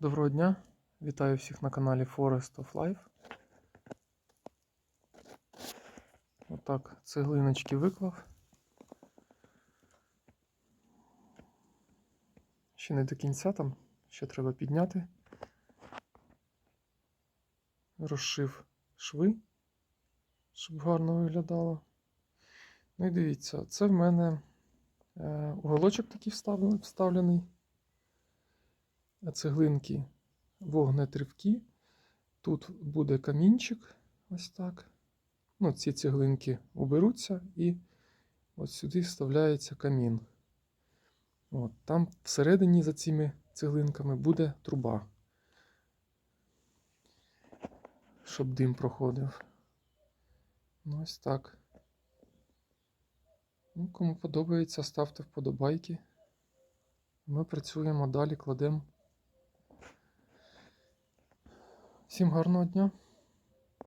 Доброго дня! Вітаю всіх на каналі Forest of Life. Отак, цеглиночки виклав. Ще не до кінця там, ще треба підняти. Розшив шви, щоб гарно виглядало. Ну і дивіться, це в мене е, уголочок такий вставлений. Цеглинки вогнетривкі. Тут буде камінчик, ось так. Ну, ці цеглинки уберуться і ось сюди вставляється камін. От, Там всередині за цими цеглинками буде труба, щоб дим проходив. Ну, ось так. Ну, кому подобається, ставте вподобайки. Ми працюємо далі, кладемо. Всім гарного дня!